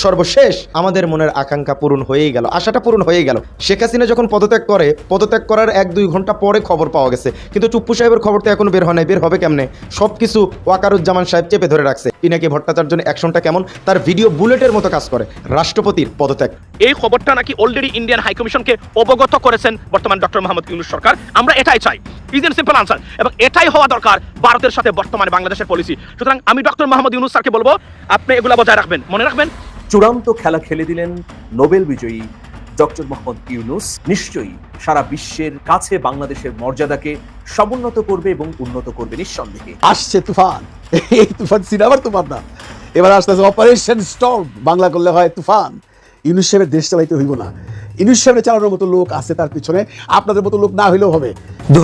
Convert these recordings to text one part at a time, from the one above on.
সর্বশেষ আমাদের মনের আকাঙ্ক্ষা পূরণ হয়েই গেল, আশাটা পূরণ হয়েই গেল। শেখ হাসিনা যখন পদত্যাগ করে, পদত্যাগ করার এক দুই ঘণ্টা পরে খবর পাওয়া গেছে। কিন্তু চুপ্পু সাহেবের খবর তো এখনও বের হয় নাই, বের হবে কেমনে? সব কিছু ওয়াকারুজ্জামান সাহেব চেপে ধরে রাখছে। পিনাকি ভট্টাচার্য অ্যাকশনটা কেমন? তার ভিডিও বুলেটের মতো কাজ করে, রাষ্ট্রপতির পদত্যাগ। এই খবরটা নাকি অলরেডি ইন্ডিয়ান হাই কমিশনকে অবগত করেছেন বর্তমান ডক্টর মোহাম্মদ ইউনুস সরকার। আমরা এটাই চাই। এবং এটাই হওয়া দরকার ভারতের সাথে বর্তমানে বাংলাদেশের পলিসি সুতরাং আমি ডক্টর মোহাম্মদ ইউনুস স্যারকে বলব, আপনি এগুলা বজায় রাখবেন, মনে রাখবেন? চূড়ান্ত খেলা খেলে দিলেন নোবেল বিজয়ী ডক্টর মোহাম্মদ ইউনুস। নিশ্চয়ই সারা বিশ্বের কাছে বাংলাদেশের মর্যাদাকে সমুন্নত করবে এবং উন্নত করবে নিঃসন্দেহে। আসছে তুফান। এই তুফান সিনেমার তুফান না। এবার আসতেছে অপারেশন স্টর্ম। বাংলা করলে হয় তুফান। ইউনুস সাহেবের দেশ চালাইতে হইব না। ইউনুস সাহেবের চালানোর মতো লোক আছে তার পিছনে। আপনাদের মতো লোক না হইলেও হবে। দু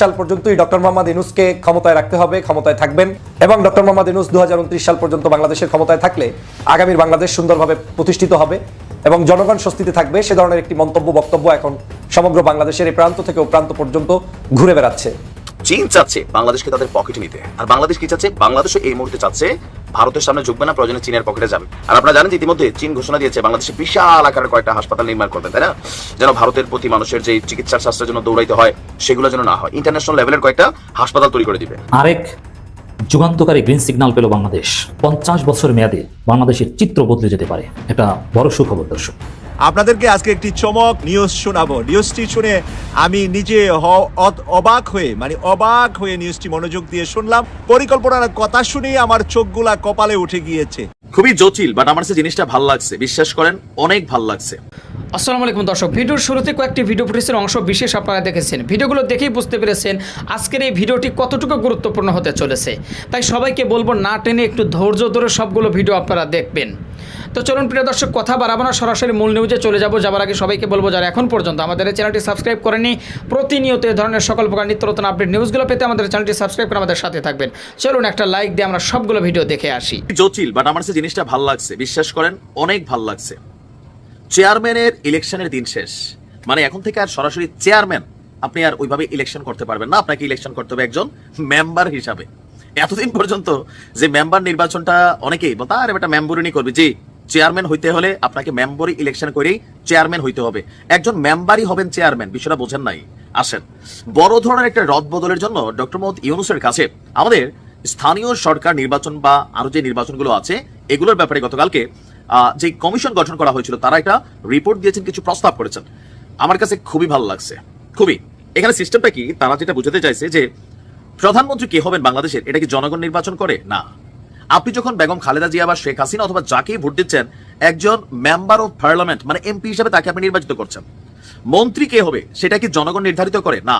সাল পর্যন্তই ডক্টর মোহাম্মদ ইনুসকে ক্ষমতায় রাখতে হবে, ক্ষমতায় থাকবেন এবং ডক্টর মোহাম্মদ ইনুস দু সাল পর্যন্ত বাংলাদেশের ক্ষমতায় থাকলে আগামীর বাংলাদেশ সুন্দরভাবে প্রতিষ্ঠিত হবে এবং জনগণ স্বস্তিতে থাকবে। সে ধরনের একটি মন্তব্য, বক্তব্য এখন সমগ্র বাংলাদেশের এই প্রান্ত থেকে ও প্রান্ত পর্যন্ত ঘুরে বেড়াচ্ছে। চীন চাচ্ছে বাংলাদেশকে তাদের পকেটে নিতে। আর বাংলাদেশ কি চাচ্ছে? বাংলাদেশও এই মুহূর্তে চাচ্ছে ভারতের সামনে ঝুঁকবে না, প্রয়োজনে চীনের পকেটে যাবে। আর আপনারা জানেন যে ইতিমধ্যে চীন ঘোষণা দিয়েছে, বাংলাদেশে বিশাল আকারের কয়েকটা হাসপাতাল নির্মাণ করবে, তাই না? যেন ভারতের প্রতি মানুষের যে চিকিৎসা শাস্ত্রের জন্য দৌড়াইতে হয়, সেগুলো যেন না হয়। ইন্টারন্যাশনাল লেভেলের কয়েকটা হাসপাতাল তৈরি করে দিবে। আরেক যুগান্তকারী গ্রিন সিগন্যাল পেল বাংলাদেশ। পঞ্চাশ বছর মেয়াদে বাংলাদেশের চিত্র বদলে যেতে পারে। এটা বড় সুখবর, দর্শক। আপনাদেরকে আজকে একটি চমক নিউজ শোনাবো। নিউজটি শুনে আমি নিজে হ- অবাক হয়ে মানে অবাক হয়ে নিউজটি মনোযোগ দিয়ে শুনলাম। পরিকল্পনার কথা শুনেই আমার চোখগুলা কপালে উঠে গিয়েছে। খুবই জটিল বাট আমার কাছে জিনিসটা ভালো লাগছে। বিশ্বাস করেন অনেক ভালো লাগছে। আসসালামু আলাইকুম দর্শক ভিডিওর শুরুতে কয়েকটি ভিডিও ফুটেজের অংশ বিশেষ আপনারা দেখেছেন। ভিডিওগুলো দেখেই বুঝতে পেরেছেন আজকের এই ভিডিওটি কতটুকু গুরুত্বপূর্ণ হতে চলেছে। তাই সবাইকে বলব না টেনে একটু ধৈর্য ধরে সবগুলো ভিডিও আপনারা দেখবেন। তো চলুন, প্রিয় দর্শক, কথা বাড়াবো না, সরাসরি মূল নিউজে চলে যাব। যাবার আগে সবাইকে বলব, যারা এখন পর্যন্ত আমাদের চ্যানেলটি সাবস্ক্রাইব করেনি, প্রতিনিয়ত এই ধরনের সকল প্রকার নিত্য নতুন আপডেট নিউজগুলো পেতে আমাদের চ্যানেলটি সাবস্ক্রাইব করে আমাদের সাথে থাকবেন। চলুন, একটা লাইক দিয়ে আমরা সবগুলো ভিডিও দেখে আসি। জটিল বাট আমার কাছে জিনিসটা ভালো লাগছে। বিশ্বাস করেন, অনেক ভালো লাগছে। চেয়ারম্যানের ইলেকশনের দিন শেষ। মানে এখন থেকে আর সরাসরি চেয়ারম্যান আপনি আর ওইভাবে ইলেকশন করতে পারবেন না। আপনাকে ইলেকশন করতে হবে একজন মেম্বার হিসাবে। এতদিন পর্যন্ত যে মেম্বার নির্বাচনটা অনেকেই বলতো, আরে, বেটা মেম্বরিনি করবে। জি চেয়ারম্যান হইতে হলে আপনাকে মেম্বরই ইলেকশন করেই চেয়ারম্যান হইতে হবে। একজন মেম্বারই হবেন চেয়ারম্যান, বিষয়টা বোঝেন নাই। আসেন। বড় ধরনের একটা রদ বদলের জন্য ডক্টর মোহাম্মদ ইউনুসের কাছে আমাদের স্থানীয় সরকার নির্বাচন বা আরও যে নির্বাচনগুলো আছে, এগুলোর ব্যাপারে গতকালকে যে কমিশন গঠন করা হয়েছিল, তারা একটা রিপোর্ট দিয়েছেন, কিছু প্রস্তাব করেছেন। আমার কাছে খুবই ভালো লাগছে। খুবই। এখানে সিস্টেমটা কি? তারা যেটা বুঝাতে চাইছে যে, প্রধানমন্ত্রী কে হবেন বাংলাদেশের? এটা কি জনগণ নির্বাচন করে? না। আপনি যখন বেগম খালেদা জিয়া বা শেখ হাসিনা অথবা যাকেই ভোট দিচ্ছেন, একজন মেম্বার অফ পার্লামেন্ট মানে এমপি হিসেবে তাকে আপনি নির্বাচিত করছেন। মন্ত্রী কে হবে, সেটা কি জনগণ নির্ধারিত করে? না।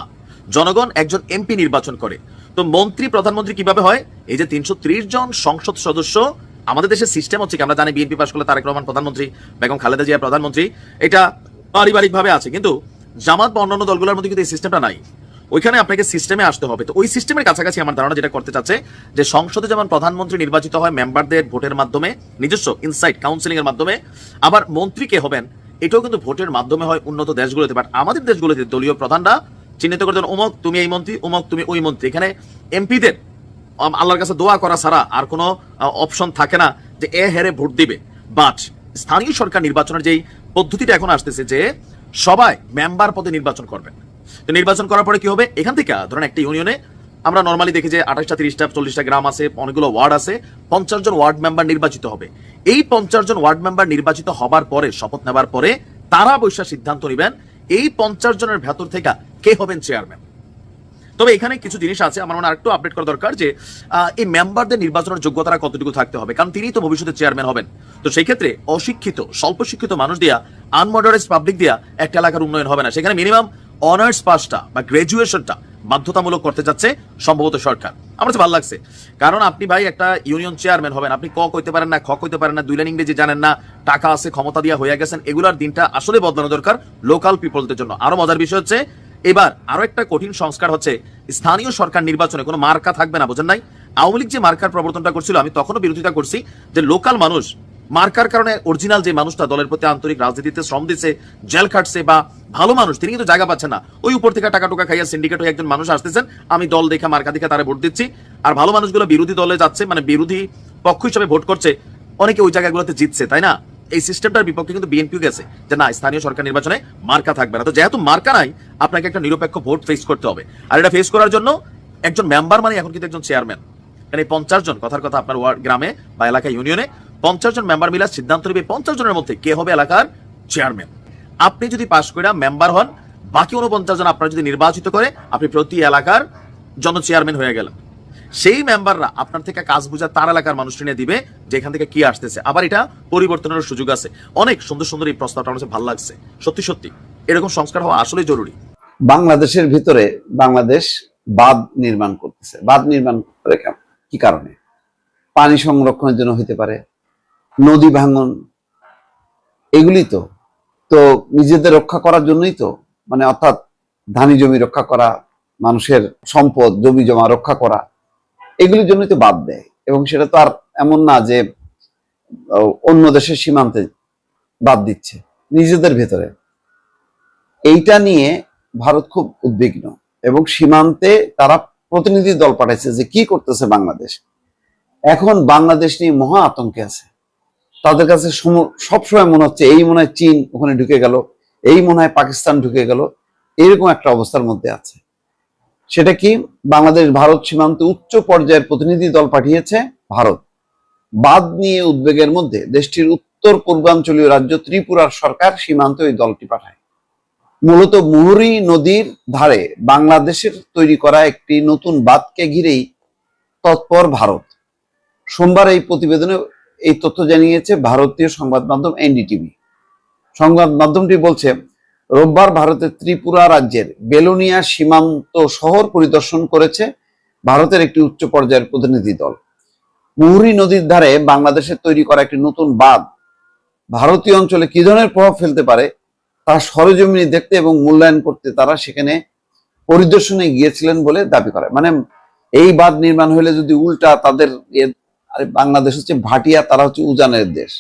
জনগণ একজন এমপি নির্বাচন করে। তো মন্ত্রী, প্রধানমন্ত্রী কীভাবে হয়? এই যে তিনশো ত্রিশ জন সংসদ সদস্য, আমাদের দেশের সিস্টেম হচ্ছে কি, আমরা জানি বিএনপি পাশ করলে তারেক রহমান প্রধানমন্ত্রী, বেগম খালেদা জিয়া প্রধানমন্ত্রী, এটা পারিবারিক ভাবে আছে। কিন্তু জামাত বা অন্যান্য দলগুলোর মধ্যে কিন্তু এই সিস্টেমটা নাই। ওইখানে আপনাকে সিস্টেমে আসতে হবে। তো ওই সিস্টেমের কাছাকাছি আমার ধারণা যেটা করতে চাচ্ছে যে সংসদে যেমন প্রধানমন্ত্রী নির্বাচিত হয় মেম্বারদের ভোটের মাধ্যমে, নিজস্ব ইনসাইট কাউন্সিলিং এর মাধ্যমে, আবার মন্ত্রী কে হবেন, এটাও কিন্তু ভোটের মাধ্যমে হয় উন্নত দেশগুলোতে। বাট আমাদের দেশগুলোতে দলীয় প্রধানরা চিহ্নিত করে দেন অমুক তুমি এই মন্ত্রী অমুক তুমি ওই মন্ত্রী। এখানে এমপিদের আল্লাহর কাছে দোয়া করা ছাড়া আর কোনো অপশন থাকে না যে এ হেরে ভোট দিবে। বাট স্থানীয় সরকার নির্বাচনের যেই পদ্ধতিটা এখন আসতেছে যে সবাই মেম্বার পদে নির্বাচন করবেন। তো নির্বাচন করার পরে কি হবে? এখান থেকে, ধরেন একটা ইউনিয়নে আমরা নর্মালি দেখি যে আঠাশটা, তিরিশটা, চল্লিশটা গ্রাম আছে, অনেকগুলো ওয়ার্ড আছে, পঞ্চাশ জন ওয়ার্ড মেম্বার নির্বাচিত হবে। এই পঞ্চাশ জন ওয়ার্ড মেম্বার নির্বাচিত হবার পরে, শপথ নেবার পরে, তারা বৈশা সিদ্ধান্ত নেবেন, এই পঞ্চাশ জনের ভেতর থেকে কে হবেন চেয়ারম্যান তবে এখানে কিছু জিনিস আছে, আমার মনে হয় আরেকটু আপডেট করা দরকার যে এই মেম্বারদের নির্বাচনের যোগ্যতা কতটুকু থাকতে হবে, কারণ তিনি তো ভবিষ্যতে চেয়ারম্যান হবেন। তো সেই ক্ষেত্রে অশিক্ষিত স্বল্প শিক্ষিত মানুষ দিয়া আনমডারাইজ পাবলিক দিয়া একটা এলাকার উন্নয়ন হবে না। সেখানে মিনিমাম অনার্স পাসটা বা গ্রাজুয়েশনটা বাধ্যতামূলক করতে যাচ্ছে সম্ভবত সরকার। আমার কাছে ভালো লাগছে। কারণ আপনি ভাই একটা ইউনিয়ন চেয়ারম্যান হবেন, আপনি ক কইতে পারেন না, খ কইতে পারেন না, দুই লাইন ইংরেজি জানেন না, টাকা আছে, ক্ষমতা দিয়া হয়ে গেছেন, এগুলার দিনটা আসলে বদলানো দরকার লোকাল পিপলদের জন্য। আরও মজার বিষয় হচ্ছে, এবার আরও একটা কঠিন সংস্কার হচ্ছে, স্থানীয় সরকার নির্বাচনে কোনো মার্কা থাকবে না, বোঝেন নাই? আওয়ামী লীগ যে মার্কার প্রবর্তনটা করছিল, আমি তখনও বিরোধিতা করছি যে লোকাল মানুষ মার্কার কারণে অরিজিনাল যে মানুষটা দলের প্রতি আন্তরিক রাজনীতিতে শ্রম দিচ্ছে জেল খাটছে বা ভালো মানুষ, তিনি কিন্তু জায়গা পাচ্ছেন না। ওই উপর থেকে টাকা টুকা খাইয়া সিন্ডিকেট হয়ে একজন মানুষ আসতেছেন। আমি দল দেখে, মার্কা দেখে তারা ভোট দিচ্ছি। আর ভালো মানুষগুলো বিরোধী দলে যাচ্ছে মানে বিরোধী পক্ষ হিসেবে ভোট করছে, অনেকে ওই জায়গাগুলোতে জিতছে, তাই না? এই সিস্টেমটার বিপক্ষে কিন্তু বিএনপিও গেছে যে না, স্থানীয় সরকার নির্বাচনে মার্কা থাকবে না। তো যেহেতু মার্কা নাই, আপনাকে একটা নিরপেক্ষ ভোট ফেস করতে হবে। আর এটা ফেস করার জন্য একজন মেম্বার মানে এখন কিন্তু একজন চেয়ারম্যান মানে পঞ্চাশ জন, কথার কথা আপনার গ্রামে বা এলাকা ইউনিয়নে পঞ্চাশ জন মেম্বার মিলা সিদ্ধান্ত নেবে। পঞ্চাশ জনের মধ্যে কে হবে এলাকার চেয়ারম্যান আপনি যদি পাশ করে মেম্বার হন, বাকি উনপঞ্চাশ জন আপনার যদি নির্বাচিত করে, আপনি প্রতি এলাকার জন চেয়ারম্যান হয়ে গেলেন। সেই মেম্বাররা আপনার থেকে কাজ বুঝা তার এলাকার মানুষ টেনে দিবে, যেখান থেকে কি আসতেছে। আবার এটা পরিবর্তনের সুযোগ আছে। অনেক সুন্দর সুন্দর এই প্রস্তাবটা আমার ভালো লাগছে। সত্যি সত্যি। এরকম সংস্কার হওয়া আসলে জরুরি। বাংলাদেশের ভিতরে বাংলাদেশ বাঁধ নির্মাণ করতেছে। বাঁধ নির্মাণ করে কি কারণে? পানি সংরক্ষণের জন্য হইতে পারে নদী ভাঙন, এগুলি তো। তো নিজেদের রক্ষা করার জন্যই তো মানে অর্থাৎ ধানি জমি রক্ষা করা, মানুষের সম্পদ, জমি জমা রক্ষা করা, এগুলির জন্যই তো বাদ দেয়। এবং সেটা তো আর এমন না যে অন্য দেশের সীমান্তে বাদ দিচ্ছে, নিজেদের ভেতরে। এইটা নিয়ে ভারত খুব উদ্বিগ্ন, এবং সীমান্তে তারা প্রতিনিধি দল পাঠাইছে যে কি করতেছে বাংলাদেশ। এখন বাংলাদেশ নিয়ে মহা আতঙ্কে আছে। তাদের কাছে সম- সবসময় মনে হচ্ছে, এই মনে হয় চীন ওখানে ঢুকে গেল, এই মনে হয় পাকিস্তান ঢুকে গেল। এরকম একটা অবস্থার মধ্যে আছে। সেটা কি? বাংলাদেশ, ভারত সীমান্তে উচ্চ পর্যায়ের প্রতিনিধি দল পাঠিয়েছে ভারত। বাদ নিয়ে উদ্বেগের মধ্যে দেশটির উত্তর পূর্বাঞ্চলীয় রাজ্য ত্রিপুরার সরকার সীমান্তে ওই দলটি পাঠায়। মূলত মুহুরী নদীর ধারে বাংলাদেশের তৈরি করা একটি নতুন বাঁধকে ঘিরেই তৎপর ভারত। সোমবার এই প্রতিবেদনে এই তথ্য জানিয়েছে ভারতীয় সংবাদ মাধ্যম এনডিটিভি। সংবাদ মাধ্যমটি বলছে, রোববার ভারতের ত্রিপুরা রাজ্যের বেলোনিয়া সীমান্ত শহর পরিদর্শন করেছে ভারতের একটি উচ্চ পর্যায়ের প্রতিনিধি দল। মুহুরী নদীর ধারে বাংলাদেশের তৈরি করা একটি নতুন বাঁধ ভারতীয় অঞ্চলে কি ধরনের প্রভাব ফেলতে পারে তা সরজমিনে দেখতে এবং মূল্যায়ন করতে তারা সেখানে পরিদর্শনে গিয়েছিলেন বলে দাবি করে। মানে এই বাঁধ নির্মাণ হলে যদি উল্টা তাদের আরে বাংলাদেশ হচ্ছে ভাটিয়া, তারা হচ্ছে উজানের দেশ।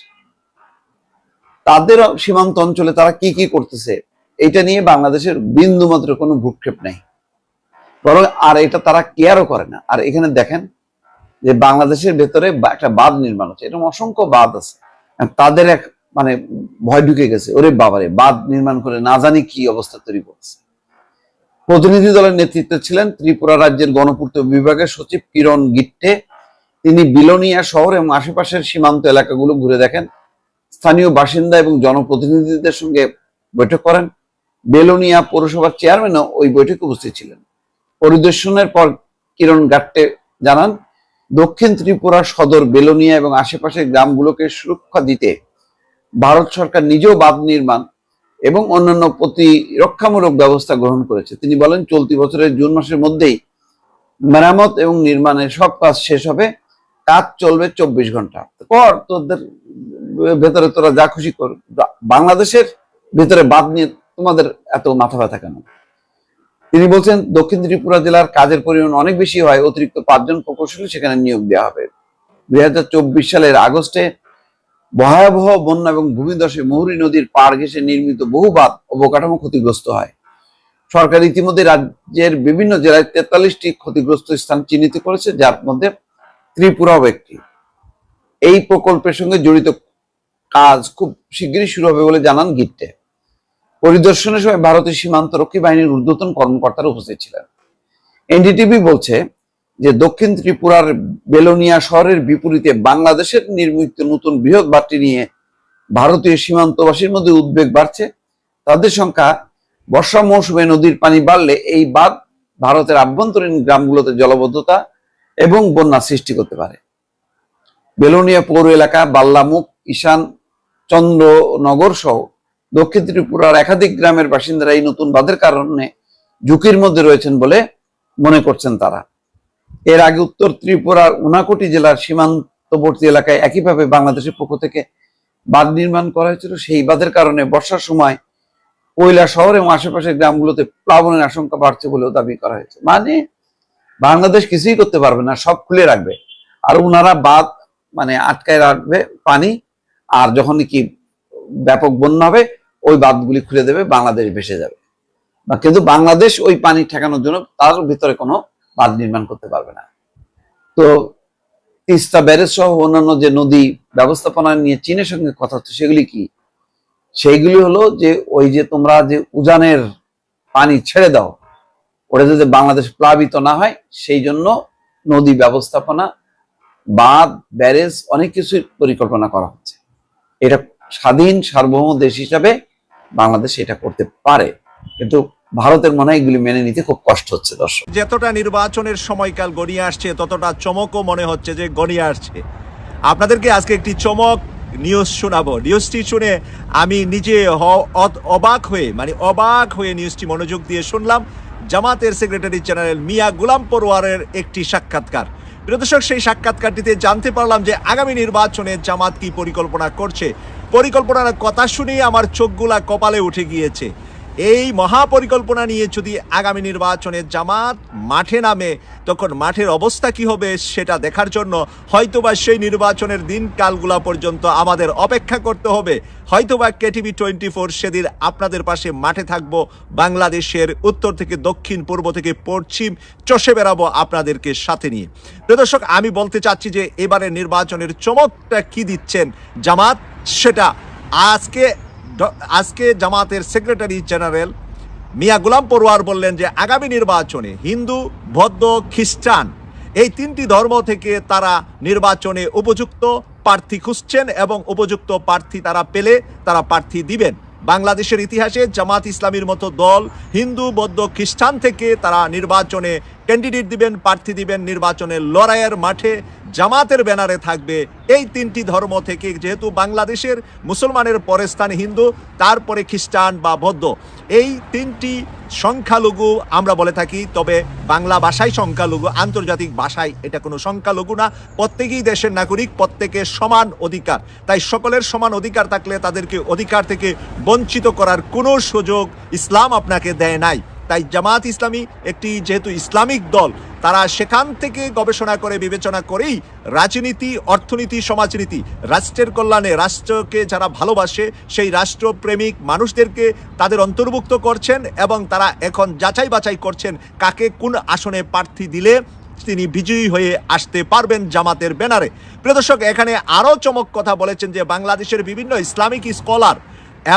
তাদের সীমান্ত অঞ্চলে তারা কি কি করতেছে এটা নিয়ে বাংলাদেশের বিন্দু মাত্র কোনো ভূক্ষেপ নেই। বরং আর এটা তারা কেয়ারও করে না। আর এখানে দেখেন যে বাংলাদেশের ভেতরে একটা বাঁধ নির্মাণ হচ্ছে। এরকম অসংখ্য বাঁধ আছে। তাদের এক মানে ভয় ঢুকে গেছে, ওরে বাবারে, বাঁধ নির্মাণ করে না জানি কি অবস্থা তৈরি করছে। প্রতিনিধি দলের নেতৃত্বে ছিলেন ত্রিপুরা রাজ্যের গণপূর্ত বিভাগের সচিব কিরণ গিট্টে। তিনি বিলোনিয়া শহর এবং আশেপাশের সীমান্ত এলাকাগুলো ঘুরে দেখেন। স্থানীয় বাসিন্দা এবং জনপ্রতিনিধিদের সঙ্গে বৈঠক করেন। বেলোনিয়া পৌরসভার চেয়ারম্যানও ওই বৈঠকে উপস্থিত ছিলেন। পরিদর্শনের পর কিরণ গাট্টে জানান, দক্ষিণ ত্রিপুরা সদর বেলোনিয়া এবং আশেপাশের গ্রামগুলোকে সুরক্ষা দিতে ভারত সরকার নিজেও বাঁধ নির্মাণ এবং অন্যান্য প্রতিরক্ষামূলক ব্যবস্থা গ্রহণ করেছে। তিনি বলেন, চলতি বছরের জুন মাসের মধ্যেই মেরামত এবং নির্মাণের সব কাজ শেষ হবে। কাজ চলবে চব্বিশ ঘণ্টা। কর, তোদের ভেতরে তোরা যা খুশি কর। বাংলাদেশের ভেতরে বাদ নিয়ে তোমাদের এত মাথা ব্যথা কেন? তিনি বলছেন, দক্ষিণ ত্রিপুরা জেলার কাজের পরিমাণ অনেক বেশি হয়, অতিরিক্ত পাঁচজন প্রকৌশলী সেখানে নিয়োগ দেওয়া হবে। দুই হাজার চব্বিশ সালের আগস্টে ভয়াবহ বন্যা এবং ভূমিধসে মুহুরী নদীর পাড় ঘেঁষে নির্মিত বহু বাঁধ অবকাঠামো ক্ষতিগ্রস্ত হয়। সরকার ইতিমধ্যে রাজ্যের বিভিন্ন জেলায় তেতাল্লিশটি ক্ষতিগ্রস্ত স্থান চিহ্নিত করেছে, যার মধ্যে ত্রিপুরাও একটি। এই প্রকল্পের সঙ্গে জড়িত কাজ খুব শীঘ্রই শুরু হবে বলে জানান গিট্টে পরিদর্শনের সময় ভারতীয় সীমান্ত রক্ষী বাহিনীর ঊর্ধ্বতন কর্মকর্তারা উপস্থিত ছিলেন। এনডিটিভি বলছে যে দক্ষিণ ত্রিপুরার বেলোনিয়া শহরের বিপরীতে বাংলাদেশের নির্মিত নতুন বৃহৎ বাঁধটি নিয়ে ভারতীয় সীমান্তবাসীর মধ্যে উদ্বেগ বাড়ছে। তাদের সংখ্যা বর্ষা মৌসুমে নদীর পানি বাড়লে এই বাঁধ ভারতের আভ্যন্তরীণ গ্রামগুলোতে জলবদ্ধতা এবং বন্যা সৃষ্টি করতে পারে। বেলোনিয়া পৌর এলাকা, বাল্লামুখ, ঈশান, চন্দ্রনগর সহ দক্ষিণ ত্রিপুরার একাধিক গ্রামের বাসিন্দারা এই নতুন বাঁধের কারণে ঝুঁকির মধ্যে রয়েছেন বলে মনে করছেন তারা। এর আগে উত্তর ত্রিপুরার উনাকোটি জেলার সীমান্তবর্তী এলাকায় একইভাবে বাংলাদেশের পক্ষ থেকে বাঁধ নির্মাণ করা হয়েছিল। সেই বাঁধের কারণে বর্ষার সময় কৈলা শহর এবং আশেপাশের গ্রামগুলোতে প্লাবনের আশঙ্কা বাড়ছে বলেও দাবি করা হয়েছে। মানে বাংলাদেশ কিছুই করতে পারবে না, সব খুলে রাখবে। আর ওনারা বাঁধ মানে আটকায় রাখবে পানি, আর যখন কি ব্যাপক বন্যা হবে, ওই বাঁধগুলি খুলে দেবে, বাংলাদেশ ভেসে যাবে। কিন্তু বাংলাদেশ ওই পানি ঠেকানোর জন্য তার ভিতরে কোনো বাঁধ নির্মাণ করতে পারবে না। তো তিস্তা ব্যারেজ সহ অন্যান্য যে নদী ব্যবস্থাপনা নিয়ে চীনের সঙ্গে কথা হচ্ছে, সেগুলি কি? সেইগুলি হলো যে ওই যে তোমরা যে উজানের পানি ছেড়ে দাও ওটা যাতে বাংলাদেশ প্লাবিত না হয়, সেই জন্য নদী ব্যবস্থাপনা, বাঁধ, ব্যারেজ, অনেক কিছুর পরিকল্পনা করা হচ্ছে। এটা স্বাধীন, সার্বভৌম দেশ হিসাবে বাংলাদেশ এটা করতে পারে। কিন্তু ভারতের মনে হয় এগুলি মেনে নিতে খুব কষ্ট হচ্ছে, দর্শক। যতটা নির্বাচনের সময়কাল গড়িয়ে আসছে, ততটা চমকও মনে হচ্ছে যে গড়িয়ে আসছে। আপনাদেরকে আজকে একটি চমক নিউজ শোনাবো। নিউজটি শুনে আমি নিজে অবাক হয়ে মানে অবাক হয়ে নিউজটি মনোযোগ দিয়ে শুনলাম। জামাতের সেক্রেটারি জেনারেল মিয়া গুলাম পরোয়ারের একটি সাক্ষাৎকার। দর্শক, সেই সাক্ষাৎকারটিতে জানতে পারলাম যে আগামী নির্বাচনে জামাত কি পরিকল্পনা করছে। পরিকল্পনার কথা শুনেই আমার চোখগুলা কপালে উঠে গিয়েছে। এই মহাপরিকল্পনা নিয়ে যদি আগামী নির্বাচনে জামাত মাঠে নামে, তখন মাঠের অবস্থা কি হবে সেটা দেখার জন্য হয়তোবা সেই নির্বাচনের দিন কালগুলা পর্যন্ত আমাদের অপেক্ষা করতে হবে। হয়তোবা কেটিভি টোয়েন্টি ফোর সেদিন আপনাদের পাশে মাঠে থাকব, বাংলাদেশের উত্তর থেকে দক্ষিণ, পূর্ব থেকে পশ্চিম, চষে বেড়াবো আপনাদেরকে সাথে নিয়ে। প্রিয় দর্শক, আমি বলতে চাচ্ছি যে এবারে নির্বাচনের চমকটা কি দিচ্ছেন জামাত? সেটা আজকে আজকে জামাতের সেক্রেটারি জেনারেল মিয়া গুলাম পড়ুয়ার বললেন যে আগামী নির্বাচনে হিন্দু, বৌদ্ধ, খ্রিস্টান এই তিনটি ধর্ম থেকে তারা নির্বাচনে উপযুক্ত প্রার্থী খুঁজছেন এবং উপযুক্ত প্রার্থী তারা পেলে তারা প্রার্থী দিবেন। বাংলাদেশের ইতিহাসে জামাত ইসলামীর মতো দল হিন্দু, বৌদ্ধ, খ্রিস্টান থেকে তারা নির্বাচনে ক্যান্ডিডেট দিবেন, প্রার্থী দিবেন নির্বাচনের লড়াইয়ের মাঠে জামাতের ব্যানারে থাকবে এই তিনটি ধর্ম থেকে, যেহেতু বাংলাদেশের মুসলমানের পরে স্থানে হিন্দু, তারপরে খ্রিস্টান বা বৌদ্ধ। এই তিনটি সংখ্যালঘু আমরা বলে থাকি, তবে বাংলা ভাষায় সংখ্যালঘু, আন্তর্জাতিক ভাষায় এটা কোনো সংখ্যালঘু না। প্রত্যেকেই দেশের নাগরিক, প্রত্যেকের সমান অধিকার। তাই সকলের সমান অধিকার থাকলে তাদেরকে অধিকার থেকে বঞ্চিত করার কোনো সুযোগ ইসলাম আপনাকে দেয় নাই। তাই জামাত ইসলামী একটি যেহেতু ইসলামিক দল, তারা সেখান থেকে গবেষণা করে, বিবেচনা করেই রাজনীতি, অর্থনীতি, সমাজনীতি, রাষ্ট্রের কল্যাণে রাষ্ট্রকে যারা ভালোবাসে, সেই রাষ্ট্রপ্রেমিক মানুষদেরকে তাদের অন্তর্ভুক্ত করছেন এবং তারা এখন যাচাই বাছাই করছেন কাকে কোন আসনে প্রার্থী দিলে তিনি বিজয়ী হয়ে আসতে পারবেন জামাতের ব্যানারে। প্রিয় দর্শক, এখানে আরও চমক কথা বলেছেন যে বাংলাদেশের বিভিন্ন ইসলামিক স্কলার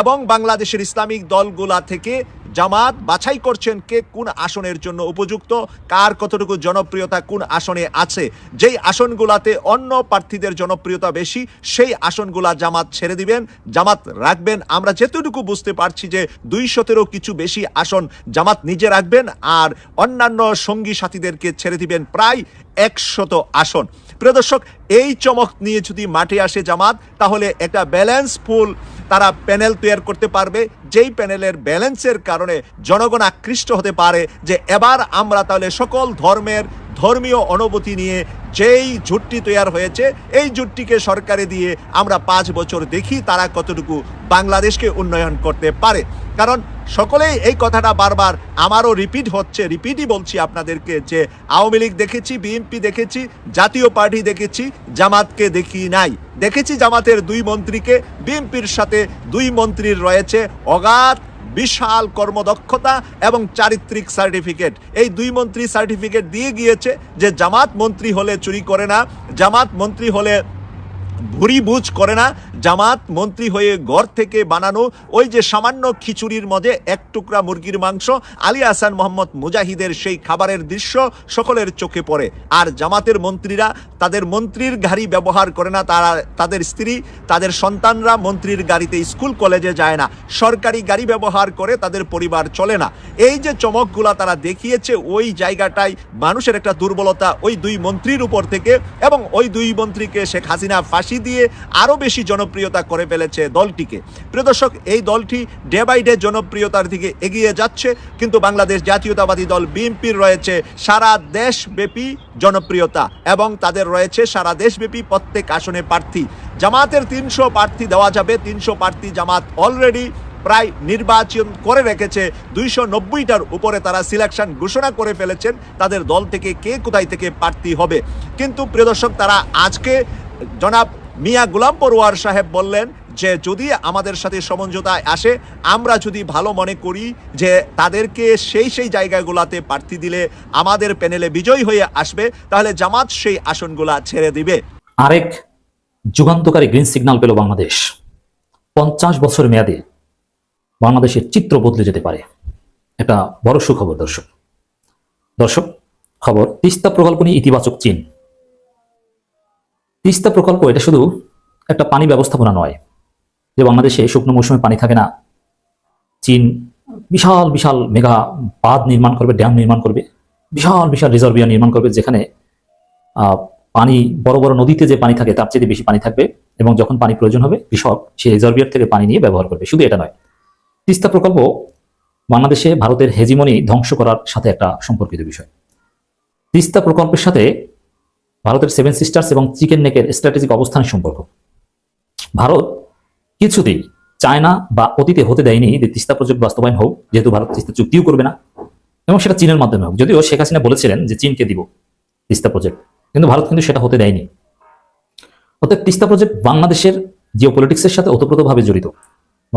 এবং বাংলাদেশের ইসলামিক দলগুলা থেকে জামাত বাছাই করছেন কে কোন আসনের জন্য উপযুক্ত, কার কতটুকু জনপ্রিয়তা কোন আসনে আছে। যেই আসনগুলাতে অন্য প্রার্থীদের জনপ্রিয়তা বেশি, সেই আসনগুলা জামাত ছেড়ে দিবেন। জামাত রাখবেন। আমরা যেতটুকু বুঝতে পারছি যে দুইশতেরও কিছু বেশি আসন জামাত নিজে রাখবেন আর অন্যান্য সঙ্গী সাথীদেরকে ছেড়ে দিবেন প্রায় একশত আসন। প্রিয় দর্শক, এই চমক নিয়ে যদি মাঠে আসে জামাত, তাহলে একটা ব্যালেন্স ফুল তারা প্যানেল তৈরি করতে পারবে। যেই প্যানেলের ব্যালেন্সের কারণে জনগণ আকৃষ্ট হতে পারে যে এবার আমরা তাহলে সকল ধর্মের ধর্মীয় অনুভূতি নিয়ে যেই জুটটি তৈরি হয়েছে, এই জুটটিকে সরকারে দিয়ে আমরা পাঁচ বছর দেখি তারা কতটুকু বাংলাদেশকে উন্নয়ন করতে পারে। কারণ সকলেই এই কথাটা বারবার, আমারও রিপিট হচ্ছে রিপিটই বলছি আপনাদেরকে যে আওয়ামী লীগ দেখেছি বিএনপি দেখেছি, জাতীয় পার্টি দেখেছি, জামাতকে দেখি নাই। দেখেছি জামাতের দুই মন্ত্রীকে বিএনপির সাথে দুই মন্ত্রীর রয়েছে অগাধ, বিশাল কর্মদক্ষতা এবং চারিত্রিক সার্টিফিকেট এই দুই মন্ত্রী সার্টিফিকেট দিয়ে গিয়েছে যে জামাত মন্ত্রী হলে চুরি করে না, জামাত মন্ত্রী হলে ভুরি বুঝ করে না, জামাত, মন্ত্রী হয়ে ঘর থেকে বানানো ওই যে সামান্য খিচুড়ির মধ্যে এক টুকরা মুরগির মাংস, আলী হাসান মোহাম্মদ মুজাহিদের সেই খাবারের দৃশ্য সকলের চোখে পড়ে। আর জামাতের মন্ত্রীরা তাদের মন্ত্রীর গাড়ি ব্যবহার করে না, তারা তাদের স্ত্রী, তাদের সন্তানরা মন্ত্রীর গাড়িতে স্কুল কলেজে যায় না, সরকারি গাড়ি ব্যবহার করে তাদের পরিবার চলে না। এই যে চমকগুলা তারা দেখিয়েছে, ওই জায়গাটাই মানুষের একটা দুর্বলতা, ওই দুই মন্ত্রীর উপর থেকে এবং ওই দুই মন্ত্রীকে শেখ হাসিনা ফাঁসি দিয়ে আরও বেশি জনপ্রিয়তা করে ফেলেছে দলটিকে। প্রিয় দর্শক, এই দলটি ডে বাই ডে জনপ্রিয়তার দিকে এগিয়ে যাচ্ছে, কিন্তু বাংলাদেশ জাতীয়তাবাদী দল বিএনপির রয়েছে সারা দেশব্যাপী জনপ্রিয়তা এবং তাদের রয়েছে সারা দেশব্যাপী প্রত্যেক আসনে প্রার্থী। জামাতের তিনশো প্রার্থী দেওয়া যাবে, তিনশো প্রার্থী জামাত অলরেডি প্রায় নির্বাচন করে রেখেছে, দুইশো নব্বইটার উপরে তারা সিলেকশন ঘোষণা করে ফেলেছেন, তাদের দল থেকে কে কোথায় থেকে প্রার্থী হবে। কিন্তু প্রিয় দর্শক, তারা আজকে জনাব মিয়া গুলাম পড়ুয়ার সাহেব বললেন যে, যদি আমাদের সাথে সমঝোতায় আসে, আমরা যদি ভালো মনে করি যে, তাদেরকে সেই সেই জায়গাগুলোতে প্রার্থী দিলে আমাদের প্যানেলে বিজয় হয়ে আসবে, তাহলে জামাত সেই আসনগুলা ছেড়ে দিবে। আরেক যুগান্তকারী গ্রিন সিগন্যাল পেল বাংলাদেশ। পঞ্চাশ বছর মেয়াদে বাংলাদেশের চিত্র বদলে যেতে পারে। এটা বড় সুখবর, দর্শক। দর্শক, খবর, তিস্তা প্রকল্প নিয়ে ইতিবাচক চীন। তিস্তা প্রকল্প এটা শুধু একটা পানি ব্যবস্থাপনা নয়। যে বাংলাদেশে শুকনো মৌসুমে পানি থাকে না, চীন বিশাল বিশাল মেগা বাঁধ নির্মাণ করবে, ড্যাম নির্মাণ করবে, বিশাল বিশাল রিজার্ভিয়ার নির্মাণ করবে, যেখানে পানি, বড় বড় নদীতে যে পানি থাকে তার চেয়ে বেশি পানি থাকবে এবং যখন পানি প্রয়োজন হবে, কৃষক সেই রিজার্ভিয়ার থেকে পানি নিয়ে ব্যবহার করবে। শুধু এটা নয়, তিস্তা প্রকল্প বাংলাদেশে ভারতের হেজিমনি ধ্বংস করার সাথে একটা সম্পর্কিত বিষয়। তিস্তা প্রকল্পের সাথে ভারতের সেভেন সিস্টার্স এবং চিকেন নেকের স্ট্র্যাটেজিক অবস্থানের সম্পর্ক। ভারত কিছুতেই চায় না বা অতীতে হতে দেয়নি যে তিস্তা প্রজেক্ট বাস্তবায়ন হোক, যেহেতু ভারত তিস্তা চুক্তিও করবে না, এবং সেটা চীনের মাধ্যমে হোক। যদিও শেখ হাসিনা বলেছিলেন যে চীনকে দিব তিস্তা প্রজেক্ট কিন্তু ভারত কিন্তু সেটা হতে দেয়নি। অতএব তিস্তা প্রজেক্ট বাংলাদেশের জিও পলিটিক্সের সাথে ওতপ্রোতভাবে জড়িত।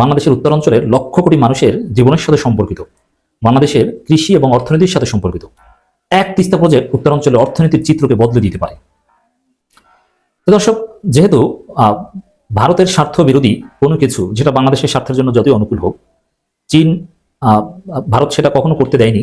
বাংলাদেশের উত্তরাঞ্চলের লক্ষ কোটি মানুষের জীবনের সাথে সম্পর্কিত। বাংলাদেশের কৃষি এবং অর্থনীতির সাথে সম্পর্কিত। এক তিস্তা প্রজেক্ট উত্তরাঞ্চলের অর্থনীতির চিত্রকে বদলে দিতে পারে। দর্শক, যেহেতু ভারতের স্বার্থ বিরোধী কোনো কিছু, যেটা বাংলাদেশের স্বার্থের জন্য যতই অনুকূল হোক, চীন ভারত সেটা কখনো করতে দেয়নি।